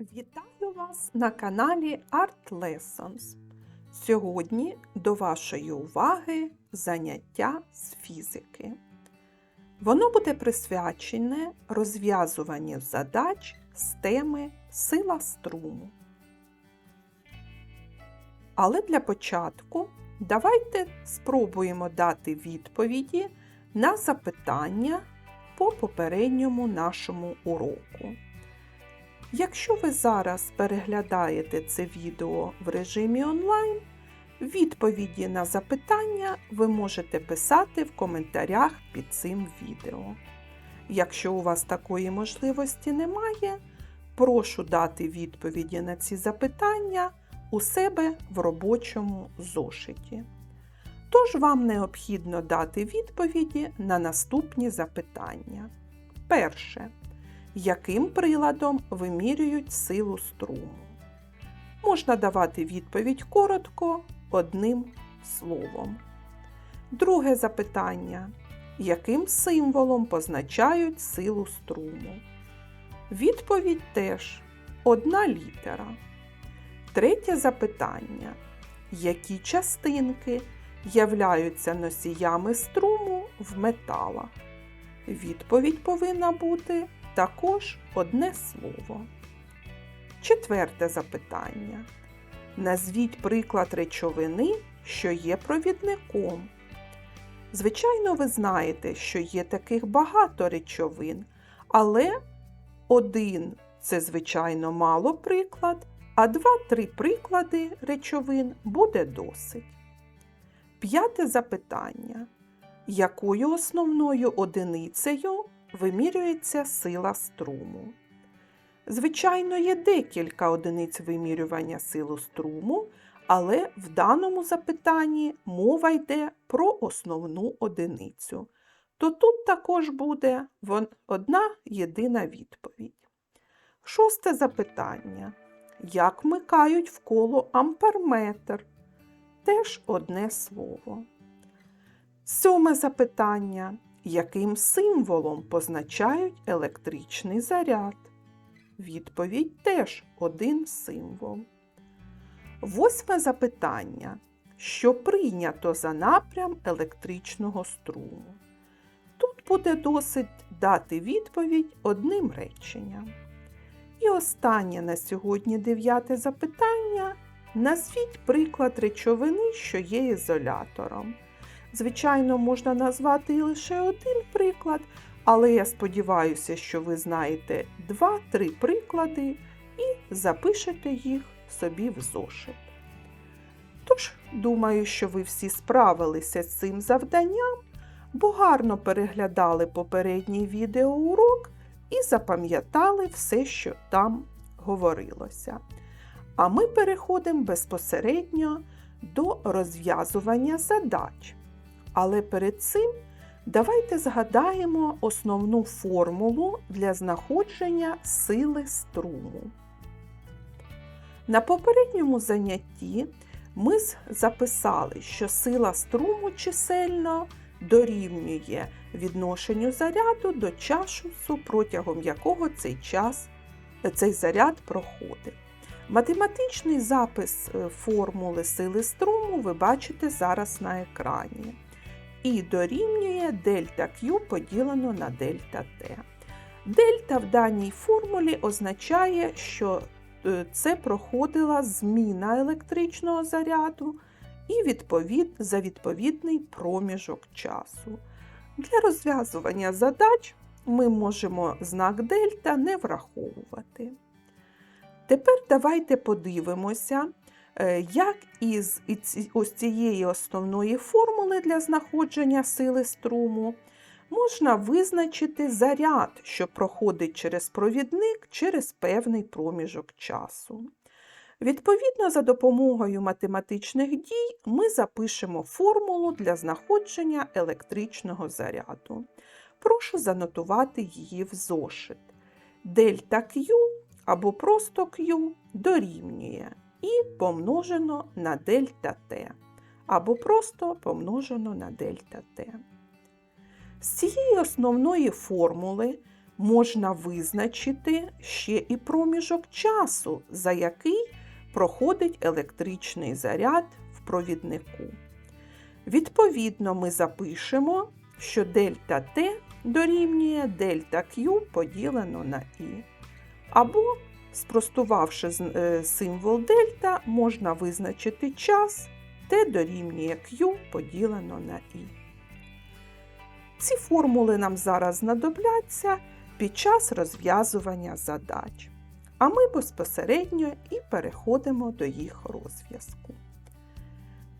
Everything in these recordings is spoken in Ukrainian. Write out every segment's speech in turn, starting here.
Вітаю вас на каналі Art Lessons. Сьогодні до вашої уваги заняття з фізики. Воно буде присвячене розв'язуванню задач з теми сила струму. Але для початку давайте спробуємо дати відповіді на запитання по попередньому нашому уроку. Якщо ви зараз переглядаєте це відео в режимі онлайн, відповіді на запитання ви можете писати в коментарях під цим відео. Якщо у вас такої можливості немає, прошу дати відповіді на ці запитання у себе в робочому зошиті. Тож вам необхідно дати відповіді на наступні запитання. Перше яким приладом вимірюють силу струму. Можна давати відповідь коротко одним словом. Друге запитання. Яким символом позначають силу струму? Відповідь теж одна літера. Третє запитання. Які частинки являються носіями струму в металах? Відповідь повинна бути також одне слово. Четверте запитання. Назвіть приклад речовини, що є провідником. Звичайно, ви знаєте, що є таких багато речовин, але один це, звичайно, мало приклад, а два-три приклади речовин буде досить. П'яте запитання. Якою основною одиницею вимірюється сила струму. Звичайно, є декілька одиниць вимірювання сили струму, але в даному запитанні мова йде про основну одиницю. То тут також буде одна єдина відповідь. Шосте запитання. Як вмикають в коло амперметр? Теж одне слово. Сьоме запитання яким символом позначають електричний заряд? Відповідь теж один символ. Восьме запитання. Що прийнято за напрям електричного струму? Тут буде досить дати відповідь одним реченням. І останнє на сьогодні дев'яте запитання. Назвіть приклад речовини, що є ізолятором. Звичайно, можна назвати і лише один приклад, але я сподіваюся, що ви знаєте два-три приклади і запишете їх собі в зошит. Тож, думаю, що ви всі справилися з цим завданням, бо гарно переглядали попередній відеоурок і запам'ятали все, що там говорилося. А ми переходимо безпосередньо до розв'язування задач. Але перед цим давайте згадаємо основну формулу для знаходження сили струму. На попередньому занятті ми записали, що сила струму чисельно дорівнює відношенню заряду до часу, протягом якого цей час цей заряд проходить. Математичний запис е, формули сили струму ви бачите зараз на екрані і дорівнює дельта Q поділено на дельта T. Дельта в даній формулі означає, що е, це проходила зміна електричного заряду і відповід, за відповідний проміжок часу. Для розв'язування задач ми можемо знак дельта не враховувати. Тепер давайте подивимося, як із ось цієї основної формули для знаходження сили струму можна визначити заряд, що проходить через провідник через певний проміжок часу. Відповідно, за допомогою математичних дій ми запишемо формулу для знаходження електричного заряду. Прошу занотувати її в зошит. Дельта Q або просто Q дорівнює і помножено на дельта Т, або просто помножено на дельта Т. З цієї основної формули можна визначити ще і проміжок часу, за який проходить електричний заряд в провіднику. Відповідно, ми запишемо, що дельта Т дорівнює дельта Q поділено на І. Або, спростувавши е, символ дельта, можна визначити час Т дорівнює Q поділено на І. Ці формули нам зараз знадобляться під час розв'язування задач. А ми безпосередньо і переходимо до їх розв'язку.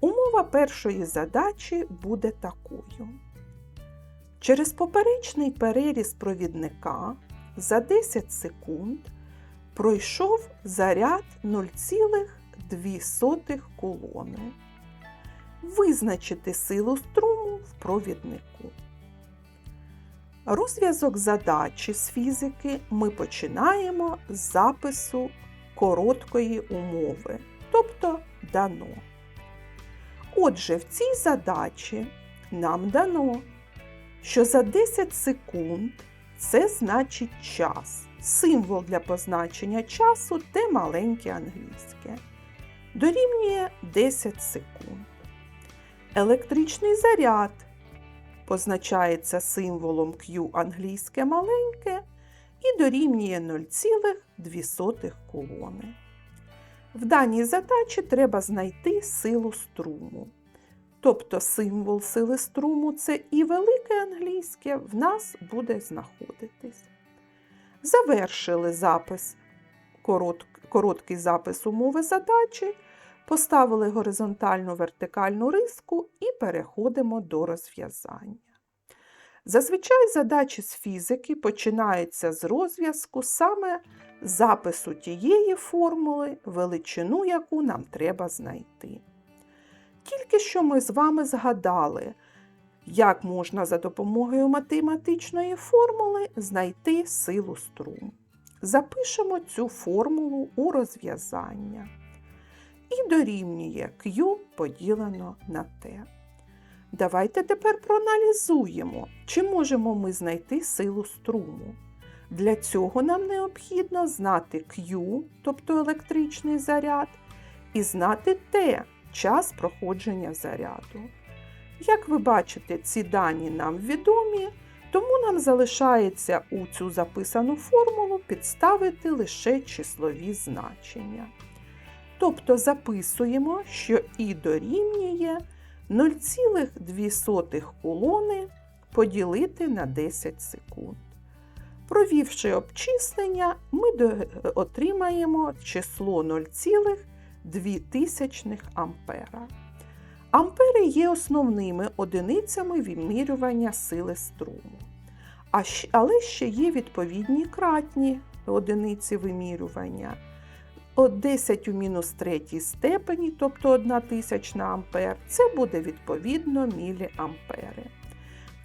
Умова першої задачі буде такою. Через поперечний переріз провідника за 10 секунд пройшов заряд 0,2 колони. Визначити силу струму в провіднику. Розв'язок задачі з фізики ми починаємо з запису короткої умови, тобто дано. Отже, в цій задачі нам дано, що за 10 секунд це значить час. Символ для позначення часу те маленьке англійське. Дорівнює 10 секунд. Електричний заряд позначається символом Q англійське маленьке і дорівнює 0,2 колони. В даній задачі треба знайти силу струму. Тобто символ сили струму це і велике англійське в нас буде знаходитись. Завершили запис, корот- короткий запис умови задачі, поставили горизонтальну вертикальну риску і переходимо до розв'язання. Зазвичай задачі з фізики починаються з розв'язку саме запису тієї формули, величину, яку нам треба знайти. Тільки що ми з вами згадали, як можна за допомогою математичної формули знайти силу струму. Запишемо цю формулу у розв'язання. І дорівнює Q поділено на T. Давайте тепер проаналізуємо, чи можемо ми знайти силу струму. Для цього нам необхідно знати Q, тобто електричний заряд, і знати T час проходження заряду. Як ви бачите, ці дані нам відомі, тому нам залишається у цю записану формулу підставити лише числові значення. Тобто записуємо, що І дорівнює 0,2 колони поділити на 10 секунд. Провівши обчислення, ми отримаємо число 0,2 ампера. Ампери є основними одиницями вимірювання сили струму. Але ще є відповідні кратні одиниці вимірювання. От 10 у мінус третій степені, тобто 1 тисячна ампер, це буде відповідно міліампери.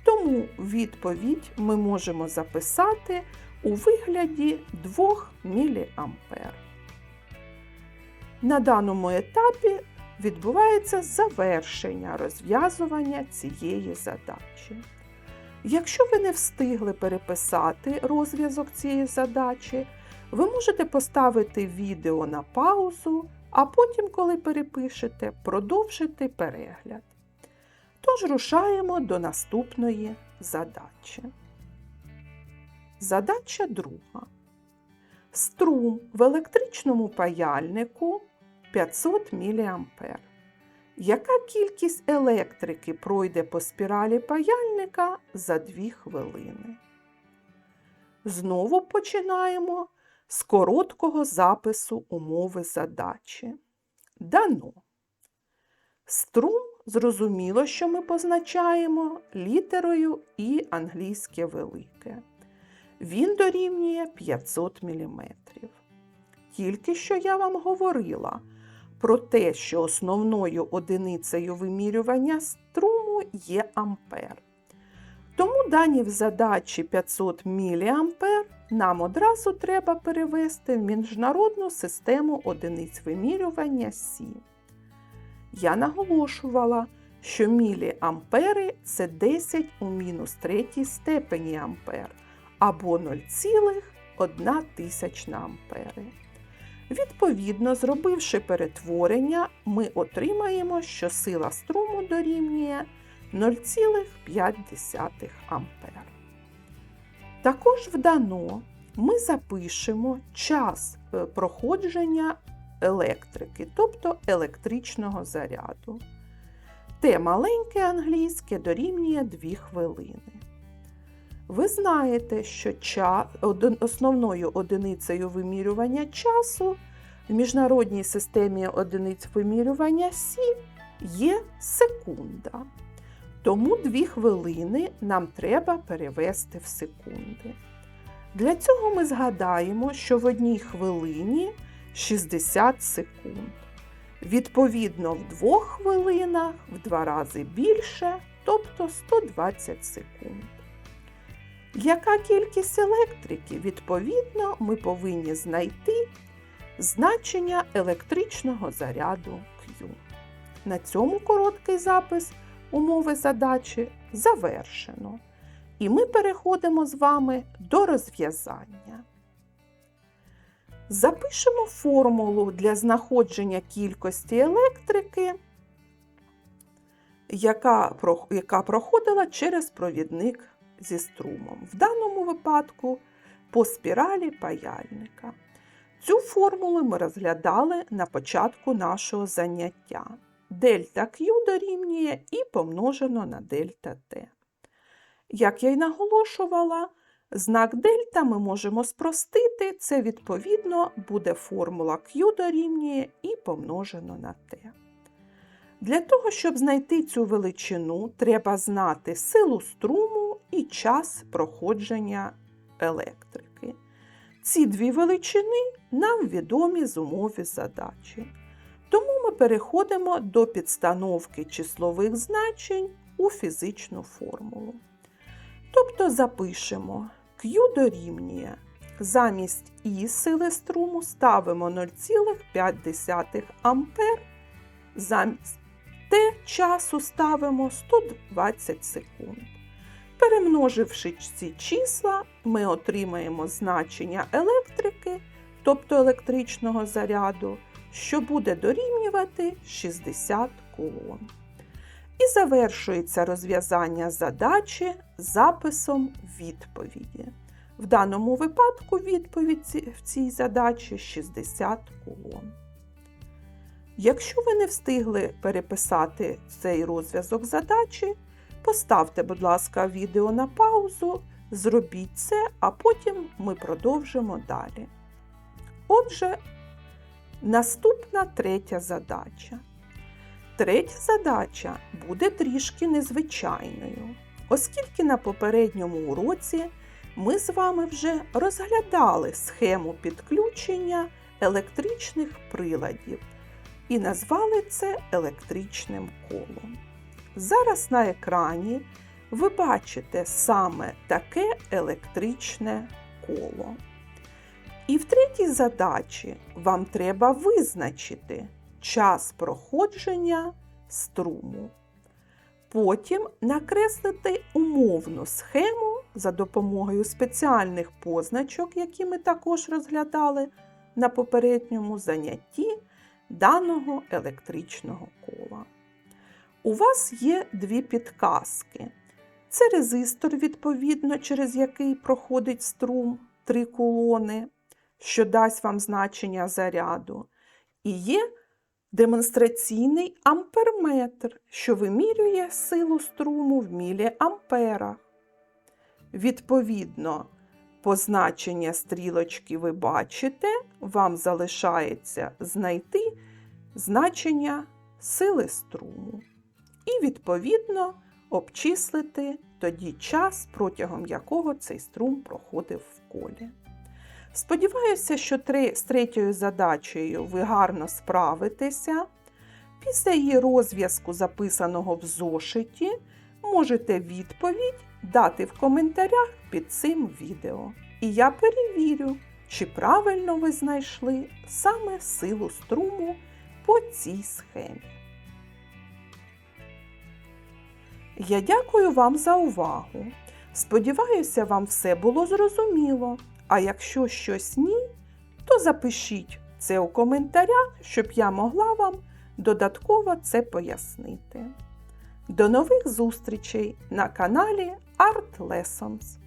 Тому відповідь ми можемо записати у вигляді 2 міліампер. На даному етапі відбувається завершення розв'язування цієї задачі. Якщо ви не встигли переписати розв'язок цієї задачі, ви можете поставити відео на паузу, а потім, коли перепишете, продовжити перегляд. Тож рушаємо до наступної задачі. Задача друга. Струм в електричному паяльнику 500 мА. Яка кількість електрики пройде по спіралі паяльника за 2 хвилини? Знову починаємо з короткого запису умови задачі. Дано. Струм зрозуміло, що ми позначаємо літерою І англійське велике. Він дорівнює 500 мм. Тільки що я вам говорила про те, що основною одиницею вимірювання струму є ампер. Тому дані в задачі 500 мА нам одразу треба перевести в міжнародну систему одиниць вимірювання Сі. Я наголошувала, що міліампери це 10 у мінус третій степені ампер, або 0,1 тисячна ампери. Відповідно, зробивши перетворення, ми отримаємо, що сила струму дорівнює 0,5 ампер. Також вдано ми запишемо час е, проходження електрики, тобто електричного заряду. Те маленьке англійське дорівнює 2 хвилини. Ви знаєте, що основною одиницею вимірювання часу в міжнародній системі одиниць вимірювання Сі є секунда. Тому 2 хвилини нам треба перевести в секунди. Для цього ми згадаємо, що в одній хвилині 60 секунд. Відповідно, в двох хвилинах в два рази більше, тобто 120 секунд. Яка кількість електрики? Відповідно, ми повинні знайти значення електричного заряду Q. На цьому короткий запис умови задачі завершено. І ми переходимо з вами до розв'язання. Запишемо формулу для знаходження кількості електрики, яка, проходила через провідник зі струмом. В даному випадку по спіралі паяльника. Цю формулу ми розглядали на початку нашого заняття. Дельта Q дорівнює і помножено на дельта T. Як я й наголошувала, знак дельта ми можемо спростити, це відповідно буде формула Q дорівнює і помножено на T. Для того, щоб знайти цю величину, треба знати силу струму і час проходження електрики. Ці дві величини нам відомі з умови задачі. Тому ми переходимо до підстановки числових значень у фізичну формулу. Тобто запишемо Q дорівнює. Замість І сили струму ставимо 0,5 ампер, замість Т часу ставимо 120 секунд. Перемноживши ці числа, ми отримаємо значення електрики, тобто електричного заряду, що буде дорівнювати 60 кулон. І завершується розв'язання задачі записом відповіді. В даному випадку відповідь в цій задачі 60 кулон. Якщо ви не встигли переписати цей розв'язок задачі, поставте, будь ласка, відео на паузу, зробіть це, а потім ми продовжимо далі. Отже, наступна третя задача. Третя задача буде трішки незвичайною, оскільки на попередньому уроці ми з вами вже розглядали схему підключення електричних приладів і назвали це електричним колом. Зараз на екрані ви бачите саме таке електричне коло. І в третій задачі вам треба визначити час проходження струму. Потім накреслити умовну схему за допомогою спеціальних позначок, які ми також розглядали на попередньому занятті даного електричного кола. У вас є дві підказки. Це резистор, відповідно, через який проходить струм три колони, що дасть вам значення заряду. І є демонстраційний амперметр, що вимірює силу струму в міліамперах. Відповідно, позначення стрілочки ви бачите, вам залишається знайти значення сили струму. І, відповідно, обчислити тоді час, протягом якого цей струм проходив в колі. Сподіваюся, що три, з третьою задачею ви гарно справитеся. Після її розв'язку, записаного в зошиті, можете відповідь дати в коментарях під цим відео. І я перевірю, чи правильно ви знайшли саме силу струму по цій схемі. Я дякую вам за увагу. Сподіваюся, вам все було зрозуміло. А якщо щось ні, то запишіть це у коментарях, щоб я могла вам додатково це пояснити. До нових зустрічей на каналі Art Lessons.